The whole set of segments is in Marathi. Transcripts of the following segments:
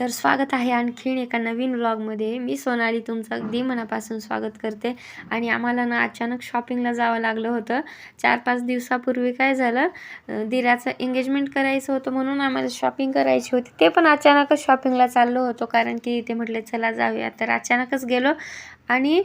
तर स्वागत आहे आणखीन एका नवीन व्लॉगमध्ये मी सोनाली तुमचं अगदी मनापासून स्वागत करते. आणि आम्हाला ना अचानक शॉपिंगला जावं लागलं होतं. चार पाच दिवसापूर्वी काय झालं? दिराचं एंगेजमेंट करायचं होतं म्हणून आम्हाला शॉपिंग करायची होती. ते पण अचानकच शॉपिंगला चाललो होतो. कारण की ते म्हटले चला जाऊया. तर अचानकच गेलो. आणि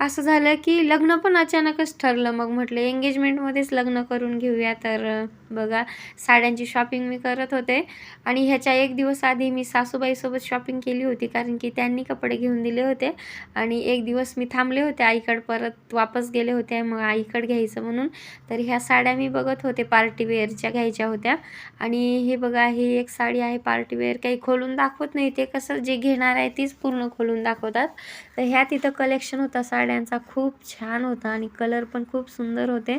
असं झालं की लग्न पण अचानकच ठरलं. मग म्हटलं एंगेजमेंटमध्येच लग्न करून घेऊया. तर बघा साड्यांची शॉपिंग मी करत होते. आणि ह्याच्या एक दिवस आधी मी सासूबाईसोबत शॉपिंग केली होती कारण की त्यांनी कपडे घेऊन दिले होते. आणि एक दिवस मी थांबले होते आईकडे परत वापस गेले होते. मग आईकडे घ्यायचं म्हणून. तर ह्या साड्या मी बघत होते पार्टी वेअरच्या घ्यायच्या होत्या. आणि हे बघा ही एक साडी आहे पार्टीवेअर काही खोलून दाखवत नाही ते कसं जे घेणार आहे तीच पूर्ण खोलून दाखवतात. तर ह्या तिथं कलेक्शन होता साड्यांचा खूप छान होता आणि कलर पण खूप सुंदर होते.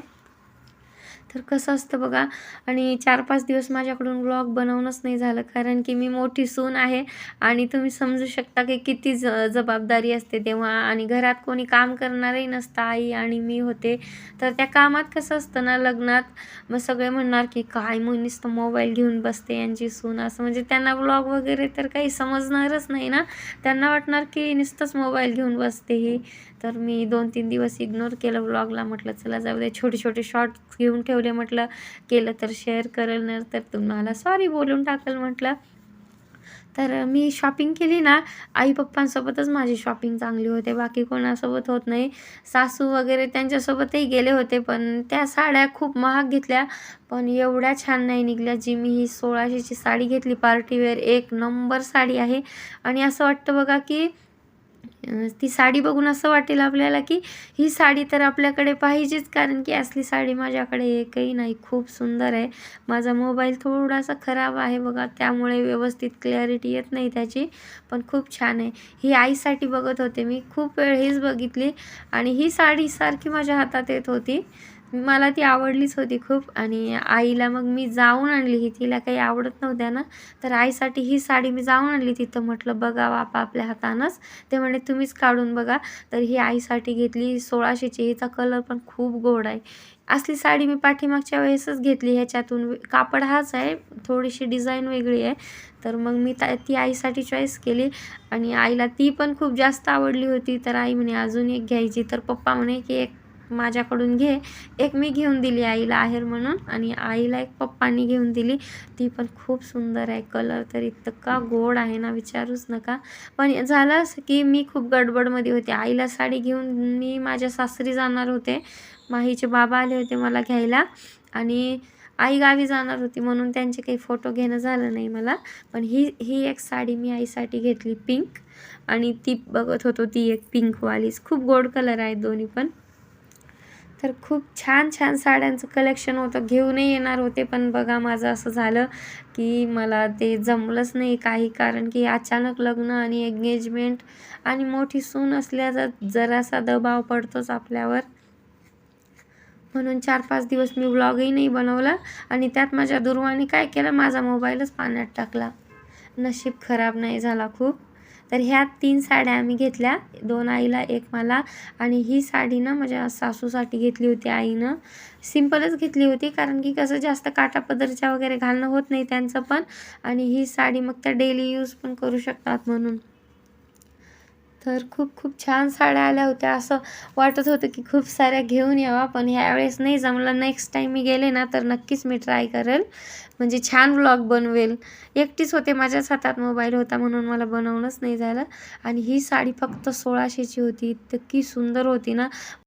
तर कसं असतं बघा. आणि चार पाच दिवस माझ्याकडून व्लॉग बनवणंच नाही झालं. कारण की मी मोठी सून आहे. आणि तुम्ही समजू शकता की किती ज जबाबदारी असते तेव्हा. आणि घरात कोणी काम करणारही नसतं आई आणि मी होते. तर त्या कामात कसं असतं ना लग्नात मग सगळे म्हणणार की काय मग नुसतं मोबाईल घेऊन बसते यांची सून. असं म्हणजे त्यांना ब्लॉग वगैरे तर काही समजणारच नाही ना. त्यांना वाटणार की नुसतंच मोबाईल घेऊन बसते ही. तर मी दोन तीन दिवस इग्नोर केलं ब्लॉगला म्हटलं चला जाऊ दे. छोटे छोटे शॉर्ट्स घेऊन ठेवले. म्हटलं केलं तर शेअर करेल न तर तुम्हाला सॉरी बोलून टाकेल म्हटलं. तर मी शॉपिंग केली ना आई पप्पांसोबतच माझी शॉपिंग चांगली होते बाकी कोणासोबत होत नाही. सासू वगैरे त्यांच्यासोबतही गेले होते पण त्या साड्या खूप महाग घेतल्या. पण एवढ्या छान नाही निघल्या जी मी ही सोळाशेची साडी घेतली पार्टीवेअर एक नंबर साडी आहे. आणि असं वाटतं बघा की ती साडी बघून असं वाटेल आपल्याला की ही साडी तर आपल्याकडे पाहिजेच कारण की असली साडी माझ्याकडे एकही नाही. खूप सुंदर आहे. माझा मोबाईल थोडासा खराब आहे बघा त्यामुळे व्यवस्थित क्लॅरिटी येत नाही त्याची पण खूप छान आहे. ही आईसाठी बघत होते मी खूप वेळ हीच बघितली आणि ही साडी सारखी माझ्या हातात येत होती. मला ती आवडलीच होती खूप. आणि आईला मग मी जाऊन आणली ही. तिला काही आवडत नव्हत्या ना. तर आईसाठी ही साडी मी जाऊन आणली. तिथं म्हटलं बघा बापा आपल्या हातानंच. ते म्हणे तुम्हीच काढून बघा. तर ही आईसाठी घेतली. सोळाशेची. हिचा कलर पण खूप गोड आहे. असली साडी मी पाठीमागच्या वेळेसच घेतली. ह्याच्यातून कापड हाच आहे. थोडीशी डिझाईन वेगळी आहे. तर मग मी त्या ती आईसाठी चॉईस केली. आणि आईला ती पण खूप जास्त आवडली होती. तर आई म्हणे अजून एक घ्यायची. तर पप्पा म्हणे की एक माझ्याकडून घे. एक मी घेऊन दिली आईला आहेर म्हणून आणि आईला एक पप्पांनी घेऊन दिली. ती पण खूप सुंदर आहे. कलर तर इतका गोड आहे ना विचारूच नका. पण झालं असं की मी खूप गडबडमध्ये होते. आईला साडी घेऊन मी माझ्या सासरी जाणार होते. माहीचे बाबा आले होते मला घ्यायला आणि आई गावी जाणार होती म्हणून त्यांचे काही फोटो घेणं झालं नाही मला. पण ही ही एक साडी मी आईसाठी घेतली पिंक आणि ती बघत होतो ती एक पिंकवालीच. खूप गोड कलर आहे दोन्ही पण. तर खूप छान छान साड्यांचं कलेक्शन होतं. घेऊनही येणार होते पण बघा माझं असं झालं की मला ते जमलंच नाही काही कारण की अचानक लग्न आणि एंगेजमेंट आणि मोठी सून असल्याचा जरासा दबाव पडतोच आपल्यावर. म्हणून चार पाच दिवस मी व्लॉगही नाही बनवला आणि त्यात माझ्या दुर्वाने काय केलं? माझा मोबाईलच पाण्यात टाकला. नशीब खराब नाही झाला खूप. तर ह्या तीन साड्या आम्ही घेतल्या. दोन आईला एक मला. आणि ही साडी ना माझ्या सासूसाठी घेतली होती आईनं. सिम्पलच घेतली होती कारण की कसं जास्त काटापदरच्या वगैरे घालणं होत नाही त्यांचं पण. आणि ही साडी मग त्या डेली यूज पण करू शकतात म्हणून. तर खूप खूप छान साड्या आल्या होत्या. असं वाटत होतं की खूप साऱ्या घेऊन यावा पण ह्यावेळेस नाही जमलं. नेक्स्ट टाईम मी गेले ना तर नक्कीच मी ट्राय करेल. म्हणजे छान व्लॉग बनवेल. एकटीच होते माझ्याच हातात मोबाईल होता म्हणून मला बनवणंच नाही झालं. आणि ही साडी फक्त सोळाशेची होती. इतकी सुंदर होती ना.